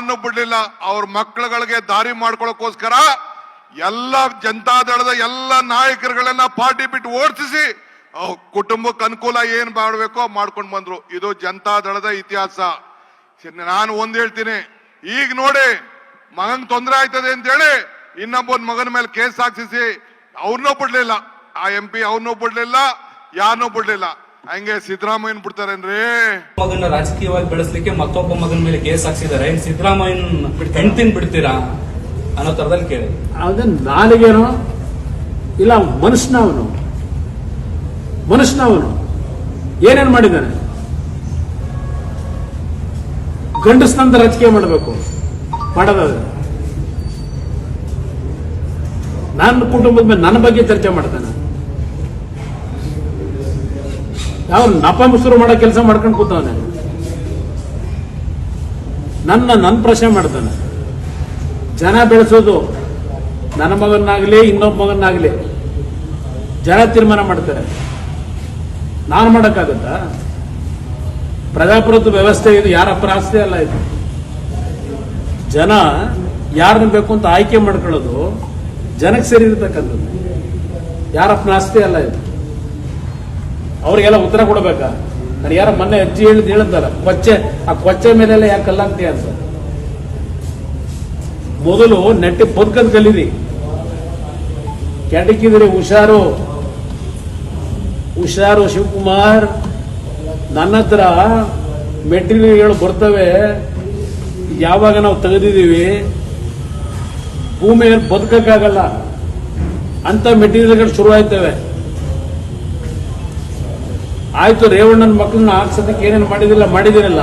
ಯಾರನ್ನೂ ಬಿಡ್ಲಿಲ್ಲ, ಅವ್ರ ಮಕ್ಕಳುಗಳಿಗೆ ದಾರಿ ಮಾಡ್ಕೊಳಕೋಸ್ಕರ ಎಲ್ಲ ಜನತಾದಳದ ಎಲ್ಲ ನಾಯಕರುಗಳನ್ನ ಪಾರ್ಟಿ ಬಿಟ್ಟು ಓಡಿಸಿ ಕುಟುಂಬಕ್ಕೆ ಅನುಕೂಲ ಏನ್ ಮಾಡ್ಬೇಕೋ ಮಾಡ್ಕೊಂಡು ಬಂದ್ರು. ಇದು ಜನತಾದಳದ ಇತಿಹಾಸ. ನಾನು ಒಂದ್ ಹೇಳ್ತೀನಿ. ಈಗ ನೋಡಿ ಮಗನ್ ತೊಂದರೆ ಆಯ್ತದೆ ಅಂತ ಹೇಳಿ ಇನ್ನೊಬ್ಬನ್ ಮಗನ ಮೇಲೆ ಕೇಸ್ ಹಾಕ್ಸಿಸಿ ಅವ್ರನ್ನೂ ಬಿಡ್ಲಿಲ್ಲ. ಆ ಎಂ ಪಿ ಅವ್ರನ್ನೂ ಬಿಡ್ಲಿಲ್ಲ ಯಾರನ್ನೂ ಬಿಡ್ಲಿಲ್ಲ. ಹಂಗೆ ಸಿದ್ದರಾಮಯ್ಯನ್ ಬಿಡ್ತಾರೇನ್ರಿ? ಮಗನ ರಾಜಕೀಯವಾಗಿ ಬೆಳೆಸಲಿಕ್ಕೆ ಮತ್ತೊಬ್ಬ ಮಗನ ಮೇಲೆ ಕೇಸ್ ಹಾಕ್ಸಿದ್ದಾರೆ. ಏನ್ ಸಿದ್ದರಾಮಯ್ಯನ ಹೆಂಡ್ತಿನ್ ಬಿಡ್ತೀರಾ ಅನ್ನೋ ತರದಲ್ಲಿ ಕೇಳಿ. ಅದನ್ನ ನಾಲಿಗೆನೋ ಇಲ್ಲ ಮನುಷ್ಯನ ಅವನು ಮನುಷ್ಯನ ಅವನು ಏನೇನ್ ಮಾಡಿದ್ದಾನೆ ಗಂಡಸ್ನಂತ ರಾಜಕೀಯ ಮಾಡಬೇಕು ಮಾಡೋದಾದ್ರೆ ನನ್ನ ಕುಟುಂಬದ ಮೇಲೆ ನನ್ನ ಬಗ್ಗೆ ಚರ್ಚೆ ಮಾಡ್ತಾನೆ. ಯಾವ ಶುರು ಮಾಡೋ ಕೆಲಸ ಮಾಡ್ಕೊಂಡು ಕೂತವನೆ. ನನ್ನ ನನ್ನ ಪ್ರಶ್ನೆ ಮಾಡ್ತಾನೆ. ಜನ ಬೆಳೆಸೋದು ನನ್ನ ಮಗನಾಗ್ಲಿ, ಇನ್ನೊಬ್ಬ ಮಗನಾಗ್ಲಿ, ಜನ ತೀರ್ಮಾನ ಮಾಡ್ತಾರೆ. ನಾನು ಮಾಡೋಕ್ಕಾಗತ್ತಾ? ಪ್ರಜಾಪ್ರಭುತ್ವ ವ್ಯವಸ್ಥೆ ಇದು ಯಾರ ಪ್ರಾಸ್ತಿ ಅಲ್ಲ ಇದು. ಜನ ಯಾರನ್ನ ಬೇಕು ಅಂತ ಆಯ್ಕೆ ಮಾಡ್ಕೊಳ್ಳೋದು ಜನಕ್ಕೆ ಸೇರಿರ್ತಕ್ಕಂಥದ್ದು. ಯಾರ ಪ್ರಾಸ್ತಿ ಅಲ್ಲ ಇದು. ಅವ್ರಿಗೆಲ್ಲ ಉತ್ತರ ಕೊಡಬೇಕಾ? ನಾನು ಯಾರ ಮೊನ್ನೆ ಅಜ್ಜಿ ಹೇಳಿದ್ ಹೇಳಿದ್ದಲ್ಲ ಕೊಚ್ಚೆ, ಆ ಕೊಚ್ಚೆ ಮೇಲೆಲ್ಲ ಯಾಕೆ ಕಲ್ಲಾಗ್ತೀಯ ಅಂತ? ಮೊದಲು ನೆಟ್ಟಿ ಬದುಕದ್ ಕಲೀರಿ. ಕೆಡಕಿದ್ರಿ ಹುಷಾರು. ಹುಷಾರು ಶಿವಕುಮಾರ್, ನನ್ನ ಹತ್ರ ಮೆಟೀರಿಯಲ್ಗಳು ಬರ್ತವೆ. ಯಾವಾಗ ನಾವು ತೆಗೆದಿದ್ದೀವಿ? ಭೂಮಿಯಲ್ಲಿ ಬದುಕಕ್ಕಾಗಲ್ಲ. ಅಂತ ಮೆಟೀರಿಯಲ್ಗಳು ಶುರು ಆಯ್ತವೆ ಆಯ್ತು, ರೇವಣ್ಣನ ಮಕ್ಕಳನ್ನ ಹಾಕ್ಸೋದಕ್ಕೆ ಏನೇನು ಮಾಡಿದಿಲ್ಲ, ಮಾಡಿದಿರಲ್ಲ.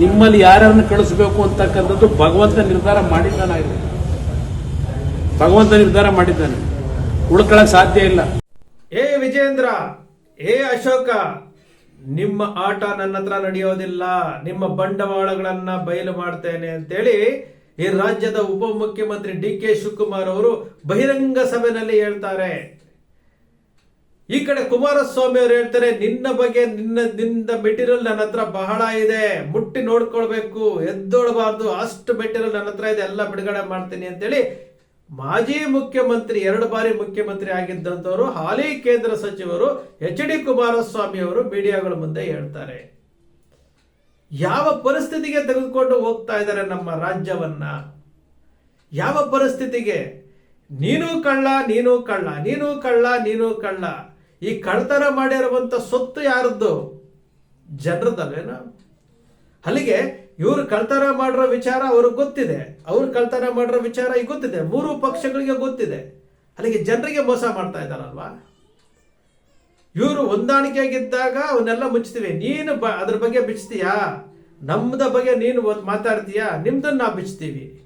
ನಿಮ್ಮಲ್ಲಿ ಯಾರ್ಯಾರನ್ನ ಕಳಿಸ್ಬೇಕು ಅಂತಕ್ಕಂಥದ್ದು ಭಗವಂತ ನಿರ್ಧಾರ ಮಾಡಿದ್ದಾನೆ ಆಗಿದೆ ಭಗವಂತ ನಿರ್ಧಾರ ಮಾಡಿದ್ದಾನೆ. ಉಳ್ಕೊಳಕ್ ಸಾಧ್ಯ ಇಲ್ಲ. ಏ ವಿಜೇಂದ್ರ ಏ ಅಶೋಕ, ನಿಮ್ಮ ಆಟ ನನ್ನ ಹತ್ರ ನಡೆಯೋದಿಲ್ಲ. ನಿಮ್ಮ ಬಂಡವಾಳಗಳನ್ನ ಬಯಲು ಮಾಡ್ತೇನೆ ಅಂತೇಳಿ ಈ ರಾಜ್ಯದ ಉಪಮುಖ್ಯಮಂತ್ರಿ ಡಿ ಕೆ ಶಿವಕುಮಾರ್ ಅವರು ಬಹಿರಂಗ ಸಭೆಯಲ್ಲಿ ಹೇಳ್ತಾರೆ. ಈ ಕಡೆ ಕುಮಾರಸ್ವಾಮಿ ಅವರು ಹೇಳ್ತಾರೆ, ನಿನ್ನ ಬಗ್ಗೆ ನಿನ್ನ ನಿನ್ನ ಮೆಟೀರಿಯಲ್ ನನ್ನ ಹತ್ರ ಬಹಳ ಇದೆ, ಮುಟ್ಟಿ ನೋಡ್ಕೊಳ್ಬೇಕು, ಎದ್ದೋಳಬಾರ್ದು, ಅಷ್ಟು ಮೆಟೀರಿಯಲ್ ನನ್ನ ಹತ್ರ ಇದೆ, ಎಲ್ಲ ಬಿಡುಗಡೆ ಮಾಡ್ತೀನಿ ಅಂತೇಳಿ ಮಾಜಿ ಮುಖ್ಯಮಂತ್ರಿ, ಎರಡು ಬಾರಿ ಮುಖ್ಯಮಂತ್ರಿ ಆಗಿದ್ದಂಥವರು, ಹಾಲಿ ಕೇಂದ್ರ ಸಚಿವರು ಎಚ್ ಡಿ ಕುಮಾರಸ್ವಾಮಿ ಅವರು ಮೀಡಿಯಾಗಳ ಮುಂದೆ ಹೇಳ್ತಾರೆ. ಯಾವ ಪರಿಸ್ಥಿತಿಗೆ ತೆಗೆದುಕೊಂಡು ಹೋಗ್ತಾ ಇದ್ದಾರೆ ನಮ್ಮ ರಾಜ್ಯವನ್ನ? ಯಾವ ಪರಿಸ್ಥಿತಿಗೆ? ನೀನು ಕಳ್ಳ ನೀನು ಕಳ್ಳ ನೀನು ಕಳ್ಳ ನೀನು ಕಳ್ಳ. ಈ ಕಳ್ತನ ಮಾಡಿರುವಂಥ ಸೊತ್ತು ಯಾರದ್ದು? ಜನರದಲ್ಲೇನ ಅಲ್ಲಿಗೆ ಇವರು ಕಳ್ತನ ಮಾಡಿರೋ ವಿಚಾರ ಅವ್ರಿಗೆ ಗೊತ್ತಿದೆ. ಅವ್ರು ಕಳ್ತನ ಮಾಡಿರೋ ವಿಚಾರ ಈಗ ಗೊತ್ತಿದೆ. ಮೂರು ಪಕ್ಷಗಳಿಗೆ ಗೊತ್ತಿದೆ. ಅಲ್ಲಿಗೆ ಜನರಿಗೆ ಮೋಸ ಮಾಡ್ತಾ ಇದ್ದಾರಲ್ವಾ? ಇವರು ಹೊಂದಾಣಿಕೆಯಾಗಿದ್ದಾಗ ಅವನ್ನೆಲ್ಲ ಮುಚ್ಚುತ್ತೀವಿ ನೀನು ಬ ಅದ್ರ ಬಗ್ಗೆ ಬಿಚ್ತೀಯಾ? ನಮ್ಮದ ಬಗ್ಗೆ ನೀನು ಮಾತಾಡ್ತೀಯಾ? ನಿಮ್ದನ್ನ ನಾವು ಬಿಚ್ತೀವಿ.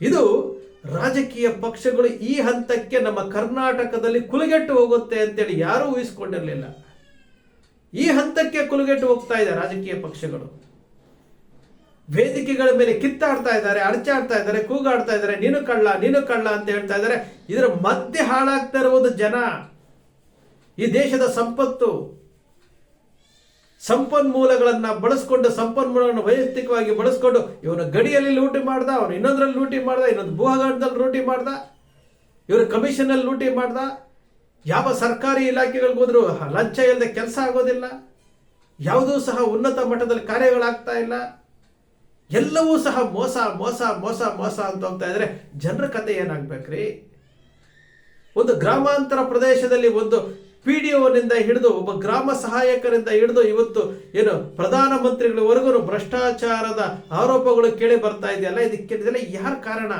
ಇದು ರಾಜಕೀಯ ಪಕ್ಷಗಳು ಈ ಹಂತಕ್ಕೆ ನಮ್ಮ ಕರ್ನಾಟಕದಲ್ಲಿ ಕುಲುಗೆಟ್ಟು ಹೋಗುತ್ತೆ ಅಂತೇಳಿ ಯಾರೂ ಊಹಿಸಿಕೊಂಡಿರಲಿಲ್ಲ. ಈ ಹಂತಕ್ಕೆ ಕುಲುಗೆಟ್ಟು ಹೋಗ್ತಾ ಇದೆ ರಾಜಕೀಯ ಪಕ್ಷಗಳು. ವೇದಿಕೆಗಳ ಮೇಲೆ ಕಿತ್ತಾಡ್ತಾ ಇದ್ದಾರೆ ಅಡಚಾಡ್ತಾ ಇದ್ದಾರೆ, ಕೂಗಾಡ್ತಾ ಇದ್ದಾರೆ, ನೀನು ಕಳ್ಳ ನೀನು ಕಳ್ಳ ಅಂತ ಹೇಳ್ತಾ ಇದ್ದಾರೆ. ಇದರ ಮಧ್ಯೆ ಹಾಳಾಗ್ತಾ ಇರುವುದು ಜನ. ಈ ದೇಶದ ಸಂಪತ್ತು. ಸಂಪನ್ಮೂಲಗಳನ್ನ ಬಳಸ್ಕೊಂಡು, ಸಂಪನ್ಮೂಲಗಳನ್ನು ವೈಯಕ್ತಿಕವಾಗಿ ಬಳಸ್ಕೊಂಡು ಇವನು ಗಡಿಯಲ್ಲಿ ಲೂಟಿ ಮಾಡ್ದ, ಅವನು ಇನ್ನೊಂದ್ರಲ್ಲಿ ಲೂಟಿ ಮಾಡ್ದ, ಇನ್ನೊಂದು ಭೂಹಗರಣದಲ್ಲಿ ಲೂಟಿ ಮಾಡ್ದ, ಇವರು ಕಮಿಷನ್ ಅಲ್ಲಿ ಲೂಟಿ ಮಾಡ್ದ. ಯಾವ ಸರ್ಕಾರಿ ಇಲಾಖೆಗಳಿಗೆ ಹೋದ್ರು ಲಂಚ ಇಲ್ಲದೆ ಕೆಲಸ ಆಗೋದಿಲ್ಲ. ಯಾವುದೂ ಸಹ ಉನ್ನತ ಮಟ್ಟದಲ್ಲಿ ಕಾರ್ಯಗಳಾಗ್ತಾ ಇಲ್ಲ. ಎಲ್ಲವೂ ಸಹ ಮೋಸ ಮೋಸ ಮೋಸ ಮೋಸ ಅಂತ ಹೋಗ್ತಾ ಇದ್ರೆ ಜನರ ಕತೆ ಏನಾಗ್ಬೇಕ್ರಿ? ಒಂದು ಗ್ರಾಮಾಂತರ ಪ್ರದೇಶದಲ್ಲಿ ಒಂದು ಪಿ ಡಿ ಒನಿಂದ ಹಿಡಿದು ಒಬ್ಬ ಗ್ರಾಮ ಸಹಾಯಕರಿಂದ ಹಿಡಿದು ಇವತ್ತು ಏನು ಪ್ರಧಾನಮಂತ್ರಿಗಳವರೆಗೂ ಭ್ರಷ್ಟಾಚಾರದ ಆರೋಪಗಳು ಕೇಳಿ ಬರ್ತಾ ಇದೆಯಲ್ಲ ಇದಕ್ಕೆ ಯಾರ ಕಾರಣ?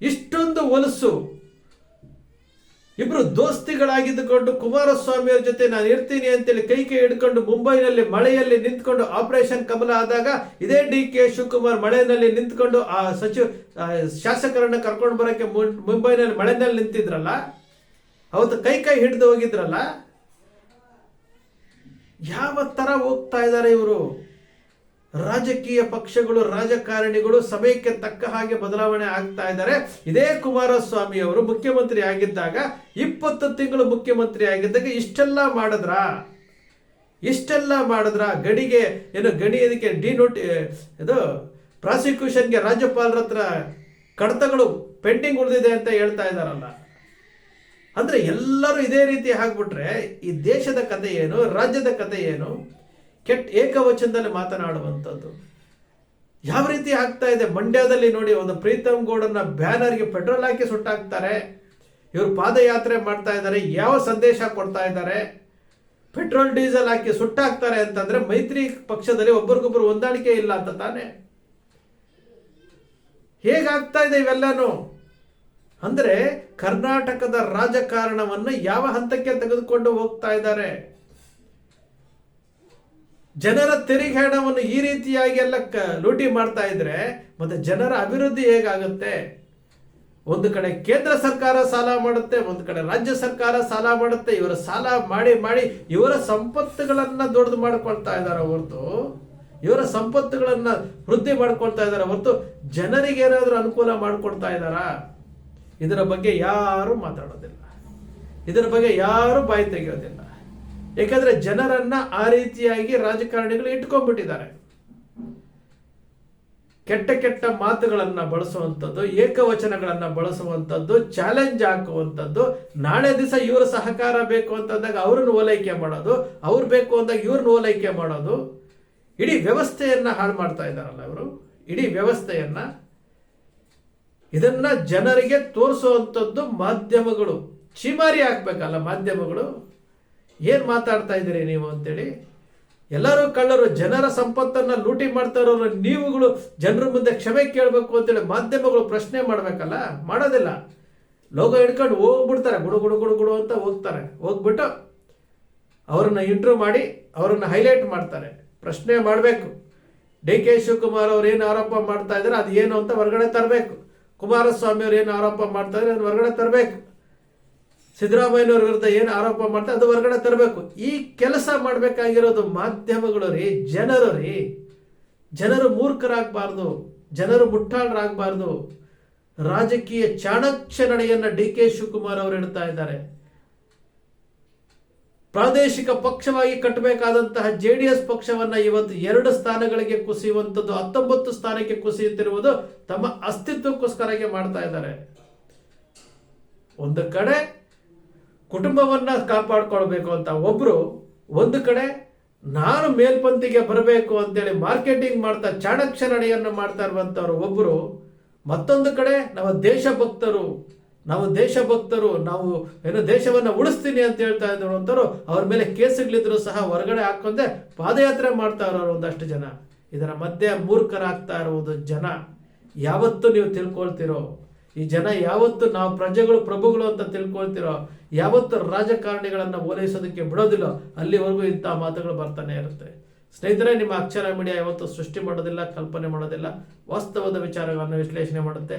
ಇಷ್ಟೊಂದು ಹೊಲಸು ಇಬ್ರು ದೋಸ್ತಿಗಳಾಗಿದ್ದುಕೊಂಡು ಕುಮಾರಸ್ವಾಮಿ ಅವ್ರ ಜೊತೆ ನಾನು ಇರ್ತೀನಿ ಅಂತೇಳಿ ಕೈ ಕೈ ಹಿಡ್ಕೊಂಡು ಮುಂಬೈನಲ್ಲಿ ಮಳೆಯಲ್ಲಿ ನಿಂತ್ಕೊಂಡು ಆಪರೇಷನ್ ಕಮಲ ಆದಾಗ ಇದೇ ಡಿ ಕೆ ಶಿವಕುಮಾರ್ ಮಳೆಯಲ್ಲಿ ನಿಂತ್ಕೊಂಡು ಆ ಸಚಿವ ಶಾಸಕರನ್ನ ಕರ್ಕೊಂಡು ಬರೋಕ್ಕೆ ಮುಂಬೈನಲ್ಲಿ ಮಳೆನಲ್ಲಿ ನಿಂತಿದ್ರಲ್ಲ? ಅವತ್ತು ಕೈ ಕೈ ಹಿಡಿದು ಹೋಗಿದ್ರಲ್ಲ? ಯಾವ ಥರ ಹೋಗ್ತಾ ಇದ್ದಾರೆ ಇವರು? ರಾಜಕೀಯ ಪಕ್ಷಗಳು, ರಾಜಕಾರಣಿಗಳು ಸಮಯಕ್ಕೆ ತಕ್ಕ ಹಾಗೆ ಬದಲಾವಣೆ ಆಗ್ತಾ ಇದ್ದಾರೆ. ಇದೇ ಕುಮಾರಸ್ವಾಮಿ ಅವರು ಮುಖ್ಯಮಂತ್ರಿ ಆಗಿದ್ದಾಗ, ಇಪ್ಪತ್ತು ತಿಂಗಳು ಮುಖ್ಯಮಂತ್ರಿ ಆಗಿದ್ದಾಗ ಇಷ್ಟೆಲ್ಲ ಮಾಡಿದ್ರ? ಇಷ್ಟೆಲ್ಲ ಮಾಡಿದ್ರ? ಗಡಿಗೆ, ಏನು ಗಡಿ ಇದಕ್ಕೆ ಡಿನೋಟಿ ಇದು ಪ್ರಾಸಿಕ್ಯೂಷನ್ಗೆ ರಾಜ್ಯಪಾಲರ ಹತ್ರ ಕಡತಗಳು ಪೆಂಡಿಂಗ್ ಉಳಿದಿದೆ ಅಂತ ಹೇಳ್ತಾ ಇದ್ದಾರಲ್ಲ. ಅಂದ್ರೆ ಎಲ್ಲರೂ ಇದೇ ರೀತಿ ಆಗ್ಬಿಟ್ರೆ ಈ ದೇಶದ ಕತೆ ಏನು, ರಾಜ್ಯದ ಕತೆ ಏನು ಕೆಟ್ಟ ಏಕವಚನದಲ್ಲಿ ಮಾತನಾಡುವಂಥದ್ದು. ಯಾವ ರೀತಿ ಆಗ್ತಾ ಇದೆ? ಮಂಡ್ಯದಲ್ಲಿ ನೋಡಿ ಒಂದು ಪ್ರೀತಮ್ ಗೌಡನ ಬ್ಯಾನರ್ಗೆ ಪೆಟ್ರೋಲ್ ಹಾಕಿ ಸುಟ್ಟಾಕ್ತಾರೆ. ಇವರು ಪಾದಯಾತ್ರೆ ಮಾಡ್ತಾ ಇದ್ದಾರೆ, ಯಾವ ಸಂದೇಶ ಕೊಡ್ತಾ ಇದ್ದಾರೆ? ಪೆಟ್ರೋಲ್ ಡೀಸೆಲ್ ಹಾಕಿ ಸುಟ್ಟಾಕ್ತಾರೆ ಅಂತಂದ್ರೆ ಮೈತ್ರಿ ಪಕ್ಷದಲ್ಲಿ ಒಬ್ಬರಿಗೊಬ್ಬರು ಹೊಂದಾಣಿಕೆ ಇಲ್ಲ ಅಂತ ತಾನೆ. ಹೇಗಾಗ್ತಾ ಇದೆ ಇವೆಲ್ಲನೂ? ಅಂದ್ರೆ ಕರ್ನಾಟಕದ ರಾಜಕಾರಣವನ್ನು ಯಾವ ಹಂತಕ್ಕೆ ತೆಗೆದುಕೊಂಡು ಹೋಗ್ತಾ ಇದ್ದಾರೆ? ಜನರ ತೆರಿಗೆ ಹಣವನ್ನು ಈ ರೀತಿಯಾಗಿ ಎಲ್ಲ ಲೂಟಿ ಮಾಡ್ತಾ ಇದ್ರೆ ಮತ್ತೆ ಜನರ ಅಭಿವೃದ್ಧಿ ಹೇಗಾಗುತ್ತೆ? ಒಂದು ಕಡೆ ಕೇಂದ್ರ ಸರ್ಕಾರ ಸಾಲ ಮಾಡುತ್ತೆ, ಒಂದು ಕಡೆ ರಾಜ್ಯ ಸರ್ಕಾರ ಸಾಲ ಮಾಡುತ್ತೆ, ಇವರ ಸಾಲ ಮಾಡಿ ಮಾಡಿ ಇವರ ಸಂಪತ್ತುಗಳನ್ನ ದೊಡ್ಡದು ಮಾಡ್ಕೊಳ್ತಾ ಇದ್ದಾರೆ ಹೊರತು, ಇವರ ಸಂಪತ್ತುಗಳನ್ನ ವೃದ್ಧಿ ಮಾಡ್ಕೊಳ್ತಾ ಇದ್ದಾರೆ ಹೊರತು ಜನರಿಗೆ ಏನಾದರೂ ಅನುಕೂಲ ಮಾಡ್ಕೊಳ್ತಾ ಇದ್ದಾರಾ? ಇದರ ಬಗ್ಗೆ ಯಾರು ಮಾತಾಡೋದಿಲ್ಲ. ಇದರ ಬಗ್ಗೆ ಯಾರು ಬಾಯಿ ತೆಗೆಯೋದಿಲ್ಲ. ಏಕೆಂದರೆ ಜನರನ್ನ ಆ ರೀತಿಯಾಗಿ ರಾಜಕಾರಣಿಗಳು ಇಟ್ಕೊಂಡ್ಬಿಟ್ಟಿದ್ದಾರೆ. ಕೆಟ್ಟ ಕೆಟ್ಟ ಮಾತುಗಳನ್ನ ಬಳಸುವಂಥದ್ದು, ಏಕವಚನಗಳನ್ನ ಬಳಸುವಂಥದ್ದು, ಚಾಲೆಂಜ್ ಹಾಕುವಂಥದ್ದು, ನಾಳೆ ದಿವಸ ಇವರ ಸಹಕಾರ ಬೇಕು ಅಂತಂದಾಗ ಅವ್ರನ್ನ ಓಲೈಕೆ ಮಾಡೋದು, ಅವ್ರು ಬೇಕು ಅಂದಾಗ ಇವ್ರನ್ನ ಓಲೈಕೆ ಮಾಡೋದು. ಇಡೀ ವ್ಯವಸ್ಥೆಯನ್ನ ಹಾಳು ಮಾಡ್ತಾ ಇದ್ದಾರಲ್ಲ ಇವರು? ಇಡೀ ವ್ಯವಸ್ಥೆಯನ್ನ ಇದನ್ನ ಜನರಿಗೆ ತೋರಿಸುವಂಥದ್ದು ಮಾಧ್ಯಮಗಳು. ಚಿಮಾರಿ ಹಾಕ್ಬೇಕಲ್ಲ ಮಾಧ್ಯಮಗಳು? ಏನು ಮಾತಾಡ್ತಾ ಇದ್ದೀರಿ ನೀವು ಅಂತೇಳಿ? ಎಲ್ಲರೂ ಕಳ್ಳರು, ಜನರ ಸಂಪತ್ತನ್ನ ಲೂಟಿ ಮಾಡ್ತಾ ಇರೋರು ನೀವುಗಳು ಜನರ ಮುಂದೆ ಕ್ಷಮೆ ಕೇಳಬೇಕು ಅಂತೇಳಿ ಮಾಧ್ಯಮಗಳು ಪ್ರಶ್ನೆ ಮಾಡಬೇಕಲ್ಲ? ಮಾಡೋದಿಲ್ಲ. ಲೋಗೋ ಹಿಡ್ಕೊಂಡು ಹೋಗ್ಬಿಡ್ತಾರೆ, ಗುಡು ಗುಡು ಗುಡು ಗುಡು ಅಂತ ಹೋಗ್ತಾರೆ. ಹೋಗ್ಬಿಟ್ಟು ಅವರನ್ನ ಇಂಟ್ರೂ ಮಾಡಿ, ಅವ್ರನ್ನ ಹೈಲೈಟ್ ಮಾಡ್ತಾರೆ. ಪ್ರಶ್ನೆ ಮಾಡಬೇಕು. ಡಿ ಕೆ ಶಿವಕುಮಾರ್ ಅವ್ರು ಏನು ಆರೋಪ ಮಾಡ್ತಾ ಇದ್ದಾರೆ ಅದು ಏನು ಅಂತ ಹೊರಗಡೆ ತರಬೇಕು. ಕುಮಾರಸ್ವಾಮಿ ಅವರು ಏನು ಆರೋಪ ಮಾಡ್ತಾರೆ ಅದನ್ನು ಹೊರಗಡೆ ತರಬೇಕು. ಸಿದ್ದರಾಮಯ್ಯನವ್ರ ವಿರುದ್ಧ ಏನು ಆರೋಪ ಮಾಡ್ತಾರೆ ಅದು ಹೊರಗಡೆ ತರಬೇಕು. ಈ ಕೆಲಸ ಮಾಡಬೇಕಾಗಿರೋದು ಮಾಧ್ಯಮಗಳು ರೀ, ಜನರು ರೀ. ಜನರು ಮೂರ್ಖರಾಗಬಾರ್ದು, ಜನರು ಮುಟ್ಟಾಳರಾಗಬಾರ್ದು. ರಾಜಕೀಯ ಚಾಣಕ್ಯ ನಡೆಯನ್ನು ಡಿ ಕೆ ಶಿವಕುಮಾರ್ ಅವರು ಹೇಳ್ತಾ ಇದ್ದಾರೆ. ಪ್ರಾದೇಶಿಕ ಪಕ್ಷವಾಗಿ ಕಟ್ಟಬೇಕಾದಂತಹ ಜೆ ಡಿ ಎಸ್ ಪಕ್ಷವನ್ನ ಇವತ್ತು ಎರಡು ಸ್ಥಾನಗಳಿಗೆ ಕುಸಿಯುವಂಥದ್ದು, ಹತ್ತೊಂಬತ್ತು ಸ್ಥಾನಕ್ಕೆ ಕುಸಿಯುತ್ತಿರುವುದು ತಮ್ಮ ಅಸ್ತಿತ್ವಕ್ಕೋಸ್ಕರಗೆ ಮಾಡ್ತಾ ಇದ್ದಾರೆ. ಒಂದು ಕಡೆ ಕುಟುಂಬವನ್ನ ಕಾಪಾಡ್ಕೊಳ್ಬೇಕು ಅಂತ ಒಬ್ರು, ಒಂದು ಕಡೆ ನಾನು ಮೇಲ್ಪಂತಿಗೆ ಬರಬೇಕು ಅಂತೇಳಿ ಮಾರ್ಕೆಟಿಂಗ್ ಮಾಡ್ತಾ ಚಾಣಕ್ಷ ನಡೆಯನ್ನು ಮಾಡ್ತಾ ಇರುವಂಥವ್ರು ಒಬ್ಬರು ಮತ್ತೊಂದು ಕಡೆ ನಮ್ಮ ದೇಶಭಕ್ತರು ನಾವು ದೇಶಭಕ್ತರು, ನಾವು ಏನು ದೇಶವನ್ನ ಉಳಿಸ್ತೀನಿ ಅಂತ ಹೇಳ್ತಾ ಇರುವಂತವ್ರು ಅವ್ರ ಮೇಲೆ ಕೇಸುಗಳಿದ್ರು ಸಹ ಹೊರಗಡೆ ಹಾಕೊಂಡೆ ಪಾದಯಾತ್ರೆ ಮಾಡ್ತಾ ಇರೋರು ಒಂದಷ್ಟು ಜನ. ಇದರ ಮಧ್ಯೆ ಮೂರ್ಖರಾಗ್ತಾ ಇರುವುದು ಜನ. ಯಾವತ್ತು ನೀವು ತಿಳ್ಕೊಳ್ತಿರೋ? ಈ ಜನ ಯಾವತ್ತು ನಾವು ಪ್ರಜೆಗಳು, ಪ್ರಭುಗಳು ಅಂತ ತಿಳ್ಕೊಳ್ತಿರೋ? ಯಾವತ್ತು ರಾಜಕಾರಣಿಗಳನ್ನು ಓಲೈಸೋದಕ್ಕೆ ಬಿಡೋದಿಲ್ಲ, ಅಲ್ಲಿವರೆಗೂ ಇಂಥ ಮಾತುಗಳು ಬರ್ತಾನೆ ಇರುತ್ತೆ. ಸ್ನೇಹಿತರೆ, ನಿಮ್ಮ ಅಕ್ಷರ ಮೀಡಿಯಾ ಯಾವತ್ತು ಸೃಷ್ಟಿ ಮಾಡೋದಿಲ್ಲ, ಕಲ್ಪನೆ ಮಾಡೋದಿಲ್ಲ. ವಾಸ್ತವದ ವಿಚಾರಗಳನ್ನು ವಿಶ್ಲೇಷಣೆ ಮಾಡುತ್ತೆ.